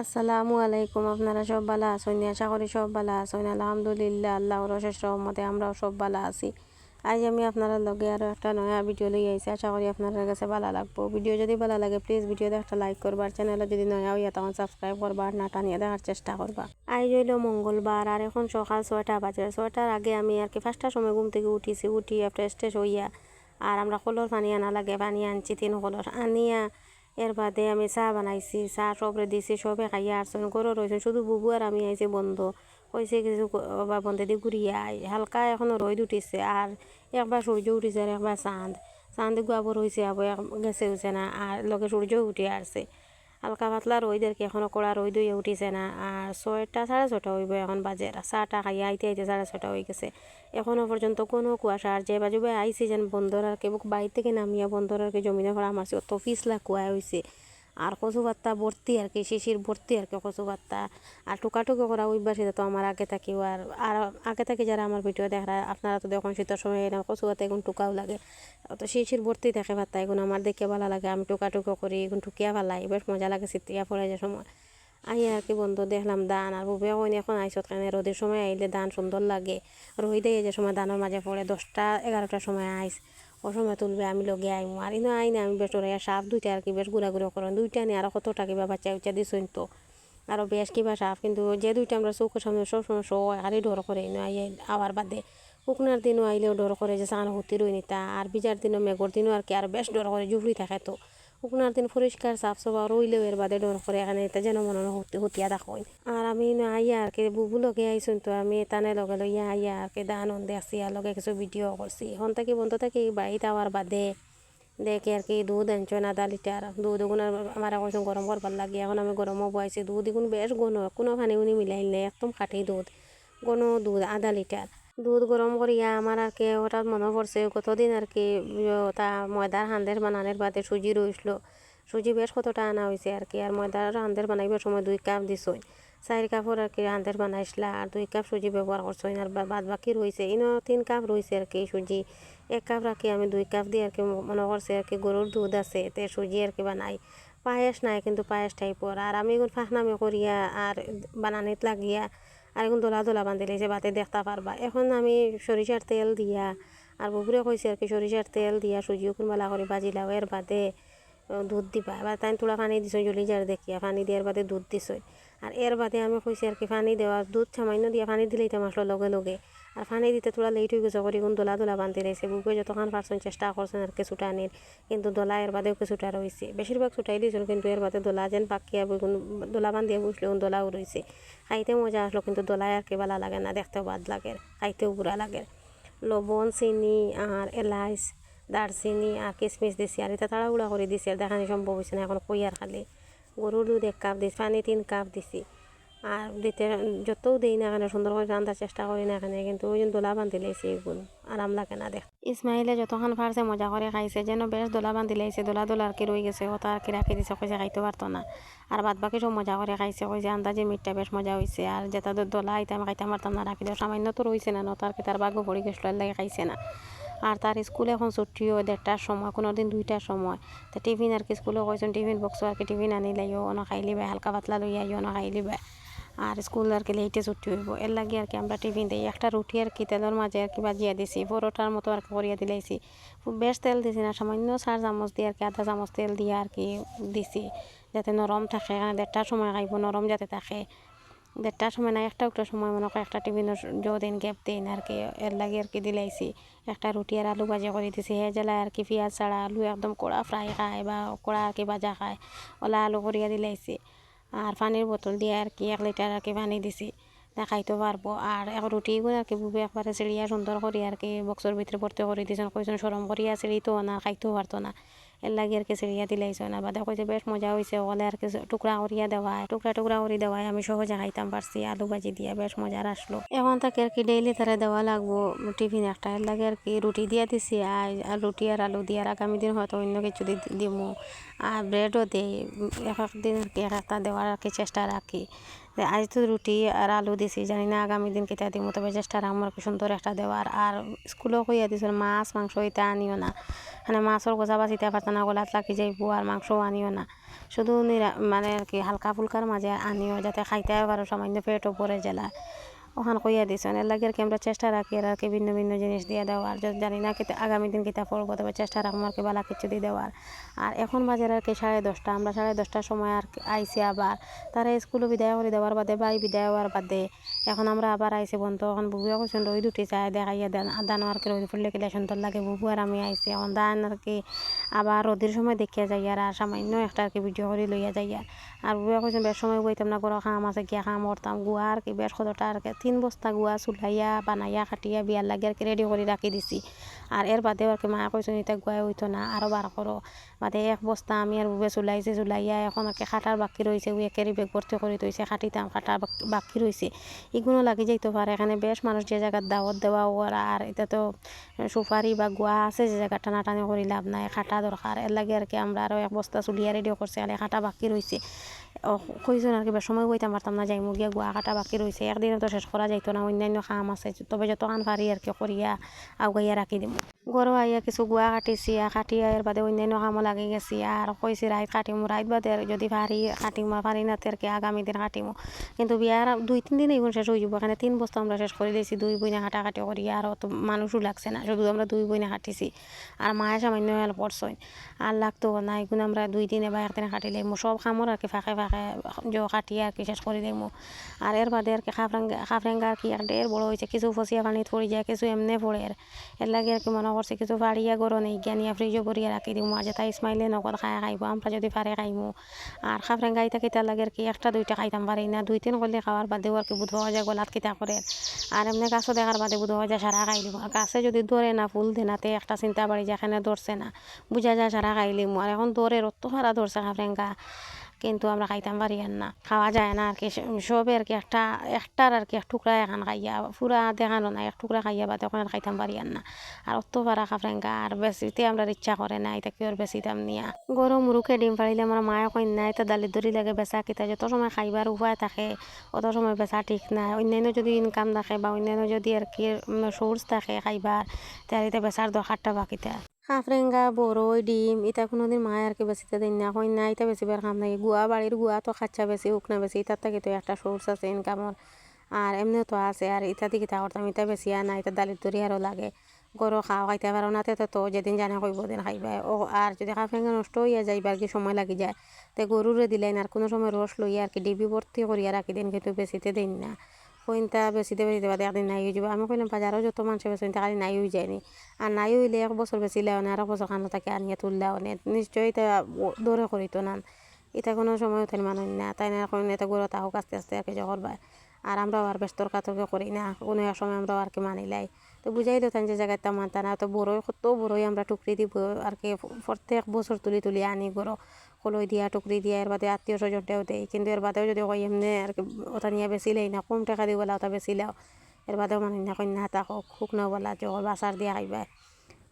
আসসালামু আলাইকুম, আপনারা সব ভালো আছেন? আশা করি সব ভালো আছেন। আলহামদুলিল্লাহ আল্লাহর অশেষ রহমতে আমরাও সব ভালো আছি। আজ আমি আপনারা লগে আরও একটা নয়া ভিডিও লই আইছি। আশা করি আপনাদের কাছে ভালো লাগবো। ভিডিও যদি ভালো লাগে প্লিজ ভিডিওতে একটা লাইক করবার চ্যানেলে যদি নয়া হইয়া তখন সাবস্ক্রাইব করবার না টানিয়ে দেখার চেষ্টা করবা। আজ হইল মঙ্গলবার আর এখন সকাল ছয়টা বাজে। ছয়টার আগে আমি আর কি পাঁচটার সময় ঘুম থেকে উঠিছি। উঠিয়া ফ্রেশ ট্রেশ হইয়া আর আমরা কলর পানি আনা লাগে। পানি আনছি, তিন কলর। আনিয়া এর বাদে আমি চা বানাইছি, চাহ সবরে দিছি সবে খাইয়া আসছেন ঘরও রয়েছেন শুধু বুবু আর আমি আইছি বন্ধ। কইছে কিছু বা বন্ধে দিয়ে ঘুরিয়ে হালকা এখনও রোদ উঠিছে আর একবার সূর্য উঠিছে আর একবার চাঁদ। চাঁদ গুয়াবো রয়েছে আবার গেছে উঠছে না আর লগে সূর্য উঠে আসছে হালকা পাতলা রোদ আর কি, এখনও কড়া রোদ হয়ে উঠিছে না। আর ছয়টা সাড়ে ছটা হইব এখন বাজে। চাটা খাইয়া আইতে আইতে সাড়ে ছটা হয়ে গেছে। এখনও পর্যন্ত কোনো কুয়াশা আর যে বাজুবে আইসি যেন বন্ধর আর কি বাইর থেকে নামিয়া বন্ধর আর কি জমিনে ভরা মারছে অত পিছলা কুয়া হয়েছে আর কচু ভর্তি আর কি, শিশির ভর্তি আর কি কচু আর টুকাটুকি করা এটা তো আমার আগে থাকিও আর আর আগে থাকি যারা আমার ভিডিও দেখা আপনারা তো দেখুন শীতের সময় এরকম কচু এখন টুকাও লাগে। তো শিশির ভর্তি থাকে পাত্তা এখন আমার দেখে ভালো লাগে। আমি টুকাটুকো করি এখন টুকিয়া ভালাই বেশ মজা লাগে চিতিয়া পড়ে যে সময়। আই আর কি বন্ধু দেখলাম দান, আর বুবে কইন এখন আইসত কেন, রোদের সময় আইলে দান সুন্দর লাগে। রোহিত যে সময় দানের মাঝে পড়ে দশটা এগারোটার সময় আইস। ও সময় তুলবে আমি লগে আইম আর ইনো আই না আমি বেশ ওরা সাপ দুইটা আর কি বেশ ঘুরা ঘুরা করেন দুইটা নিয়ে আরও কত টাকা কিবা বাচ্চা উচ্চা দিছইন তো আরও বেশ কিবা সাপ কিন্তু যে দুইটা আমরা চোখের সামনে সবসময় সবাই আরই ডর করে ইনো আই আবার বাদে শুকনার দিনও আইলেও ডর করে যে সান হতি রই নিতা আর বিজার দিনও মেঘর দিনও আর কি আর বেশ ডর করে জুফরি থাকে তো শুকনার দিন পরিষ্কার সাফ সফা রইলেও এর বাদে ডর করে এখানে এটা যেন মনে হতিয়া দেখুন আর আমি আইয়া আর কি বুবু লগে আইসুন তো আমি তানে লগে লইয়া আইয়া আর কি দান দেখছি আর লগে কিছু ভিডিও করছি এখন থেকে বন্ধ থেকে বাড়িতে আওয়ার বাদে দেখে আর কি দুধ আনছেন আধা লিটার দুধ এগুন আমার কইসন গরম করবার লাগে এখন আমি গরমও বয়াইছি দুধ এগুন বেশ গণ কোনো পানি উনি মিলাইলে একদম খাটি দুধ গণ দুধ আধা লিটার দুধ গরম করিয়া আমার আর কি হঠাৎ মনে পড়ছে কতদিন আর কি তা ময়দার হান্দের বানানোর বাদে সুজি রইছিল সুজি বেশ কতটা আনা হয়েছে আর কি আর ময়দার হান্দের বানাইবার সময় দুই কাপ দিছই। চার কাপর আর কি হান্দের বানাইছিলা আর দুই কাপ সুজি ব্যবহার করছই আর বাদ বাকি রয়েছে ইনো তিন কাপ রয়েছে আর কি সুজি এক কাপ রাখি আমি দুই কাপ দিয়ে আর কি মনে করছে আর কি গরুর দুধ আছে, তে সুজি আর কি বানাই। পায়েস নাই কিন্তু পায়েস টাইপর আর আমি এগুলো ফাঁকনামি করিয়া আর বানানিত লাগিয়া আর এখন দোলা দোলা বান্ধিলে যে বাতে দেখতে পারবা। এখন আমি সরিষার তেল দিয়া, আর বুবুরে কইছে আর কি সরিষার তেল দিয়া সুজিও কোনবেলা করে বাজি লাও এর বাদে। দুধ দিবা এবার তাই তোলা পানি দিছ জলি যার দেখিয়া পানি দেওয়ার বাদে দুধ দিছ আর এর বাদে আমি কইছি আর কি, পানি দেওয়া দুধ সামান্য দিয়া পানি দিলেই তো মাসলো লগে লগে। আর পানি দিতে তোলা লেট হয়ে গেছে করি কোন দোলা দোলা বান্ধি রয়েছে বুকে যতক্ষণ পারছেন চেষ্টা করছেন আর কি ছুটানির কিন্তু দোলা এর বাদেও কিছু ছুটা রয়েছে বেশিরভাগ ছুটাই দিয়েছিল কিন্তু এর বাদে দোলা যেন পাকিয়া বেগুন দোলা বান্ধিয়া বসলে দোলাও রয়েছে খাইতে মজা আসলো, কিন্তু দোলায় আর কি ভালো লাগে না, দেখতেও বাদ লাগে, খাইতেও বুড়া লাগে। লবণ, চিনি আর এলাইচ দারচিনি আর কিশমিশ দিছি আর এটা তাড়াহুড়া করে দিছি আর দেখানি সম্ভব হয়েছে না এখন কই আর খালি। গরুর দুধ এক কাপ দিছি, পানি তিন কাপ দিছি। আর দিতে যতও দিই না এখানে সুন্দর করে রান্ধার চেষ্টা করি না এখানে কিন্তু ওই জন্য দোলা বান্ধি লাইছে এগুলো আরাম লাগে না দেখ। ইসমাইলে যতক্ষণ ফারছে মজা করে খাইছে, যেন বেশ দোলা বান্ধি লাইছে, দোলা দোলা আর কি রয়ে গেছে, ও আর কি রাখি দিছে, কইছে খাইতে পারতো না। আর বাদ বাকি সব মজা করে খাইছে, কইছে আন্দাজে মিটটা বেশ মজা হয়েছে আর যেটা দোলা আইতাম খাইতে পারতাম না, রাখি দেওয়া সামান্য তো রয়েছে না তার কি তার বাঘও পড়ে গেছিল লাগে খাইছে না। আর তার স্কুলে এখন ছুটিও দেড়টার সময়, কোনো দিন দুইটার সময়। তো টিফিন আর কি স্কুলে কইছেন, টিফিন বক্স আর কি টিফিন আনি লাইও, অন খাই লিবে হালকা পাতলা লই আইও, অন খাই লিবে আর স্কুল আর কি লেটে ছুটি হইব। এর লাগে আর কি আমরা টিফিন দিই। একটা রুটি আর কি তেলের মাঝে আর কি বাজিয়া দিছি, পরোটার মতো আর কি করিয়া দিলাইছি। বেশ তেল দিছি না, সামান্য চার চামচ দিয়ে আর কি, আধা চামচ তেল দিয়ে আর কি দিছি, যাতে নরম থাকে। দেড়টার সময় খাইব, নরম যাতে থাকে। দেড়টার সময় না একটা একটা সময় মনে করি একটা টিফিনের দিন গ্যাপ দিন আর কি, এর লাগে আর কি দিলাইছি একটা রুটি আর আলু ভাজি করে দিছি হে জেলায় আর কি পেঁয়াজ ছাড়া আলু একদম কড়া ফ্রাই খায় বা কড়া আর কি ভাজা খায়, ওলা আলু করিয়া দিলাইছি আর পানির বোতল দিয়ে আর কি এক লিটার আর কি পানি দিছি খাইতে পারব। আর এক রুটিগুলো আর কি বুবে একবারে চিড়িয়া সুন্দর করি আর কি বক্সর ভিতরে ভর্তি করে দিয়েছেন কইছেন সরম করিয়া চিড়িতো না খাইতেও পারতো না। এর লাগে আর কি চিড়িয়া দিলাইছে না বাদে কইছে বেশ মজা হয়েছে ওলে আর কি টুকরা করিয়া দেওয়ায় টুকরা টুকরা করে দেওয়ায় আমি সহজে খাইতাম পারছি আলু ভাজি দিয়ে বেশ মজার আসলো এখন তাকে আর কি ডেইলি তারা দেওয়া লাগবো টিফিন একটা এর লাগে আর কি রুটি দিয়া দিছি আর রুটি আর আলু দিয়ে আর আগামী দিন হয়তো অন্য কিছু দিমু আর ব্রেডও দিই এক একদিন এক একটা দেওয়ার আর কি চেষ্টা রাখি আজ তো রুটি আর আলু দিছি, জানি না আগামী দিন কিতা দিব তবে চেষ্টা আমার সুন্দর একটা দেওয়ার আর স্কুলেও কইয়া দিছিল, মাছ, মাংস এটা আনিও না। মানে মাছের গোজা বাঁচিতে পারতো না, গলাত লাগি যাইব আর মাংসও আনিও না। শুধু নিরা মানে আর কি হালকা ফুলকার মাঝে আনিও, যাতে খাইতে পারো সামান্য পেটও পরে জেলা ওখান কইয়া দিছেন এর লাগে আর কি আমরা চেষ্টা রাখি আর কি, ভিন্ন ভিন্ন জিনিস দিয়ে দেওয়ার। জানি না কিতা আগামী দিন কিতা পড়ব, তবে চেষ্টা রাখব আর কি, বালা কিছু দিয়ে দেওয়ার। আর এখন বাজার আর কি সাড়ে দশটা, আমরা সাড়ে দশটার সময় আর আইসি আবার। তারা স্কুলও বিদায় করে দেওয়ার বাদে, বাড়ি বিদায় হওয়ার বাদে এখন আমরা আবার আইসি বন্ধ। এখন বুবুয়া কৈছেন রই দুটি চাই দেখাইয়া দেন। দানো আর কি রই ফুললে কিলা সুন্দর লাগে বুবু আর আমি আইসি এখন দান আর কি আবার রোদের সময় দেখিয়া যাই আর আর সামান্য একটা আর কি ভিডিও করে লইয়া যাই আর আর বুবুয়া কৈছেন বেশ সময় বইতাম না গরো খাম আছে, গিয়া খাম করতাম গুয়া আর কি, বেশ কতটা আর কি তিন বস্তা গুয়া চুলাইয়া বানাইয়া কাটিয়া বিয়ার লাগে আর কি রেডি করে রাখি দিছি। আর এর বাদেও আর কি মা কইছেন এটা গুয়াই হইতো না আরও বার করো বাদে এক বস্তা আমি আর বুবে চুলাইছি, চুলাইয়া এখন আর কি খাটার বাকি ওই একেরই বেগ ভর্তি করে তৈছে খাটিতাম খাটার বাক- বাকি রয়েছে এগুলো লাগি যাইতে পারে এখানে বেশ মানুষ যে জায়গার দাওয়াত দেওয়া ওরা আর এটা তো বা গুয়া আছে যে জায়গা টানাটানি করি লাভ নাই, খাটা দরকার এর লাগে আর কি আমরা আরও এক বস্তা চুলিয়া রেডি করছি আর খাটা বাকি রয়েছে কইজন আর কি সময় বইতাম পারতাম না যাই মুরগিয়া গুয়া কাটা বাকি রয়েছে একদিনে তো শেষ করা যাইতো না, অন্যান্য কাম আছে, তবে যত কান পারি আর কি করিয়া আগুয়াইয়া রাখি দিম। গরু আইয়া কিছু গুয়া কাটিছি আর কাটিয়া এর বাদে অন্যান্য কামও লাগি গেছি আর কইছি রাইত কাটিমু রাইত বাদে আর যদি পারি কাটিমু আর পারি না তের কি আগামী দিন কাটিমু। কিন্তু বিয়ার দুই, তিন দিন এগুলো শেষ হয়ে যাব এখানে তিন বস্তা আমরা শেষ করে দিয়েছি, দুই বইনা কাটাকাটি করি আর অত মানুষও লাগছে না শুধু আমরা দুই বইনা কাটিছি। আর মায়ের সামান্য হেল্প করছই আর লাগতো না এগুলো আমরা দুই দিনে বা একদিনে কাটি কাটিলে সব খামর আর কি ফাঁকে ফাঁকে জো কাটিয়ে আর কি শেষ করে দিমু। আর এর বাদে আর কি খাফরাঙ্গা খাফরেঙ্গা আর কি ডের বড় হয়েছে কিছু ফসিয়া পানিত পড়ে যায়, কিছু এমনি পড়ে আর এর লাগে আর কি মনে করছে কিছু ফাড়িয়া গরো নেই জ্ঞানিয়া ফ্রিজও ভরিয়া রাখি দিমু আজ তাই ইসমাইলে নগদ খাই খাইব আমরা যদি পারে খাইমু আর খাফরেঙ্গা ইতা কিতা লাগে কি একটা, দুইটা খাইতাম পারি না? দুই তিন করলে খাওয়ার বাদেও আর কি বুধ হওয়া যায় গলাত কিতা করে আর এমনি গাছও দেখার বাদে বুধ হওয়া যায় সারা খাই আর গাছে যদি ধরে না, ফুল দেনাতে একটা চিন্তা বাড়ি যায় এখানে ধরছে না। বুঝা যায় সারা খাইলিমু আর এখন দৌড়ের অত সারা ধরছে খাফরেঙ্গা কিন্তু আমরা খাইতাম পারি আর না। খাওয়া যায় না আর কি। সবে আর কি একটা, একটার আর কি এক টুকরা এখন খাইয়া, পুরা দেখানো না এক টুকরা খাইয়া বা তখন আর খাইতাম পারি না। আর অত পারা খাফরেঙ্গা আর বেশিতে আমরা ইচ্ছা করে না এটা কি আর বেশি দাম নিয়া। গরম মুরুখে ডিম পারিলে আমার মায়ে কই না এটা দালি দরি লাগে বেচা কিতা। যত সময় খাইবার উপায় থাকে, অত সময় বেচা ঠিক নাই অন্যান্য যদি ইনকাম থাকে বা অন্যান্য যদি আর কি সোর্স থাকে খাইবার, তাহলে এটা বেচার দরকারটা বাকিটা হাফরেঙ্গা বড়ই ডিম এটা কোনোদিন মায় আর কি বেশিতে দিন না। হয় না এটা বেশিবার খাম নাকি গুয়া বাড়ির গুয়া তো খাচ্ছা বেশি হোক না বেশি। এটার থেকে তো একটা সোর্স আছে ইনকামর আর এমনিও তো আছে। আর ইটা দিকে তা করতাম এটা বেশি আর না এটা দালির তরি আরও লাগে। গরু খাওয়া খাইতে পারো না, তো তো যেদিন জানে কইব দিন খাইবা। ও, আর যদি হাফরেঙ্গা নষ্ট হইয়া যাইবার কি সময় লাগি যায়, তে গরুরে দিলেন আর কোনো সময় রস লইয়া আর কি ডিবি ভর্তি করিয়া রাখি দিন কিন্তু বেশিতে দিন না। কইনটা বেশিতে বেশিতে বাদে একদিন নাই হয়ে যাবে। আমি কইলাম, বাজারও যত মানুষ বেশি খালি নাই হয়ে যায়নি আর নাই হইলে এক বছর বেশি লেও না, আর এক বছর খানো তাকে আনিয়া তুললেও নে। নিশ্চয়ই এটা দৌড়ে করিত না। এটা কোনো সময় তাই মানুষ না, তাই না এখন এটা গরু তাহক আস্তে আস্তে আর কি জগর পায় আর আমরাও আর বেশ তর্কাতর্কি করি না, কোনো এক সময় আমরাও আর কি মানি লাই। তো বুঝাই দিতাম যে জায়গায় তা মানতা না, তো বড়ই, কত বড়ই আমরা টুকরি দিব, আর কি প্রত্যেক বছর তুলি তুলি আনি গরো। কলই দিয়া, টুকরি দিয়া, এর বাদে আত্মীয় স্বজনটাও দেয়। কিন্তু এর বাদেও যদি কই এমনি আর ওটা নিয়ে বেশি লেই না, কম টাকা দিব ওটা বেশি লাও। এর বাদেও মানে না কন্যা হাতা হোক শুকনো বলা জগর বাসার দিয়া খাইবা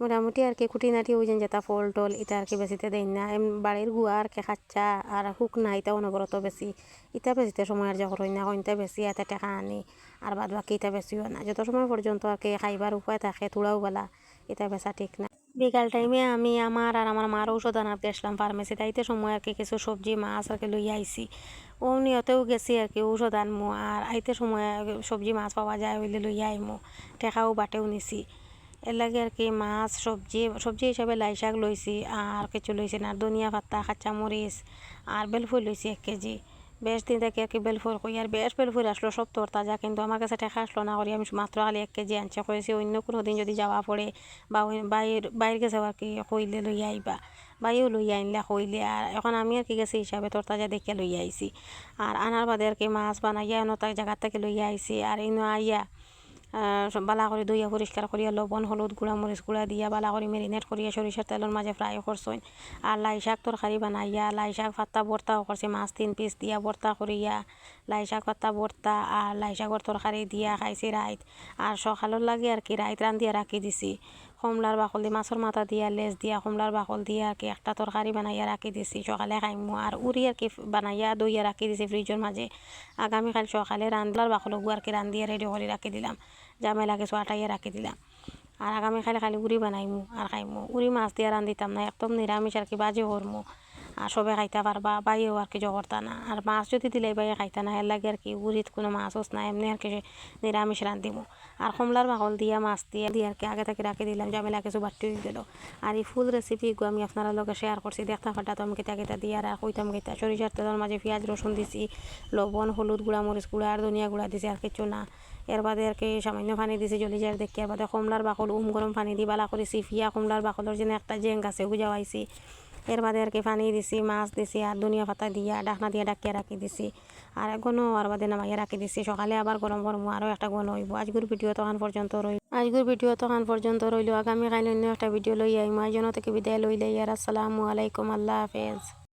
মোটামুটি আর কি খুঁটিনাটি ওই যেন যেটা ফল টল এটা আর কি বেশিতে দেয় না। এম, বাড়ির গুয়া আর কি খাচ্চা, আর শুকনা এটা অনবরত বেশি ইটা বেশিতে সময় আর যখন না কইনটা বেশি এতে টাকা আনি, আর বাদ বাকি এটা বেশিও না। যত সময় পর্যন্ত আর কি খাইবার উপায় থাকে তুড়াও বেলা এটা বেচা ঠিক না। বিকাল টাইমে আমি আমার আর আমার মার ঔষধ আনার গেছিলাম ফার্মেসি তাইতে সময় আর কি কিছু সবজি, মাছ আর কি লই আইসি ও নিয়তেও গেছি আর কি ঔষধ আনমু আর আইতে সময় সবজি, মাছ পাওয়া যায় হইলে লই আইমু। টেকাও বাটেও নিছি। এর লাগে আর কি মাছ, সবজি সবজি হিসাবে লাই শাক লইছি আর কিছু লইছি না। ধনিয়া পাতা কাঁচা মরিচ আর বেলফুল লইছি এক কেজি। বেশ দিন থেকে কি বেলফুল কই আর বেশ বেলফুল আসলো সব তোর তাজা কিন্তু আমার কাছে টেকা আসলো না করি আমি মাত্র খালি এক কেজি আনছে কয়েছি অন্য কোনো দিন যদি যাওয়া পড়ে বা বাইর বাইর গেছে আর কি কইলে লই আইবা। বাইও লই আনলে কইলে আর এখন আমি আর কি গেছি হিসাবে, তোর তাজা দেখে লই আইছি। আর আনার বাদে আর কি মাছ বানাইয়া অন্য তার জায়গার থেকে লই আইছি, আর ইনো আইয়া বালা করে ধুইয়া পরিষ্কার করিয়া লবণ, হলুদ গুঁড়া মরিচ গুঁড়া দিয়া, বালা করে মেরিনেট করিয়া সরিষার তেলের মাঝে ফ্রাই করছইন আর লাই শাক তরকারি বানাইয়া লাই শাক পাত্তা ভর্তাও করছি মাছ তিন পিস দিয়া ভর্তা করিয়া লাই শাক পাত্তা ভর্তা আর লাই শাকর তরকারি দিয়া, খাইছি রাইত আর সকালের লাগে আর কি রাইত রান্ধিয়া রাখি দিছি। কমলার বাকল দিয়ে মাছের মাথা দিয়া, লেজ দিয়া কমলার বাকল দিয়া, কি একটা তরকারি বানাইয়া রাখি দিছি সকালে খাইমু আর উড়ি আর কি বানাইয়া দইয়া রাখি দিছি ফ্রিজের মাঝে আগামীকাল সকালে ৰান্ধলাৰ বাকল আর কি রান্ধিয়া রেডি করে রাখি দিলাম। জামেলা কিছু আটাইয়া রাখি দিলাম। আর আগামীকাল খালি উড়ি বানাইমু আর খাইমু উড়ি মাছ দিয়া রান্ধিতাম না, একদম নিরামিষ আর কি বাজে করমু আর সবে খাইতে পারবা বাইয়েও আর কি জগরতা না আর মাছ যদি দিলে বাইয়ে খাইতা না এর লাগে আর কি উড়িত কোনো মাছ হোস না এমনি আর কি নিরামিষ রান্ধিমু আর কমলার বাকল দিয়া, মাছ দিয়ে দিয়ে আর কি আগে থেকে রাখি দিলাম জামেলা কিছু বাড়তে দিল। আর এই ফুল রেসিপি আমি আপনারা লগে শেয়ার করছি, দেখতে ফাটা তো আমি কেতা কেতা দিয়ে আর কইতাম কেতা সরিষার তেলের মাঝে পেঁয়াজ রসুন দিছি, লবণ, হলুদ গুঁড়া, মরিচ গুঁড়া আর ধনিয়া গুঁড়া দিছি আর কিছু না। এর বাদে আর কি সামান্য পানি দিছি জলি যার দেখি, এর বাদে কমলার বাকল, উম গরম পানি দি বালা করে সিফিয়া কমলার বাকলের জন্য একটা জেং আছে বুঝাওয়াইছি এর বাদে আর কি পানি দিছি, মাছ দিছি আর ধনিয়া পাতা দিয়া, ডাকনা দিয়ে ডাকিয়ে রাখি দিছি। আর গনো আর বাদে নামাইয়া রাখি দিছি। সকালে আবার গরম গরম আরও একটা গন হইব। আজগুর ভিডিও তখন পর্যন্ত রইল। আজগুর ভিডিও তখন পর্যন্ত রইল। আগামী কাল অন্য একটা ভিডিও লই আইম। আইজন থেকে বিদায় লইলে আর আসসালামু আলাইকুম। আল্লাহ হাফেজ।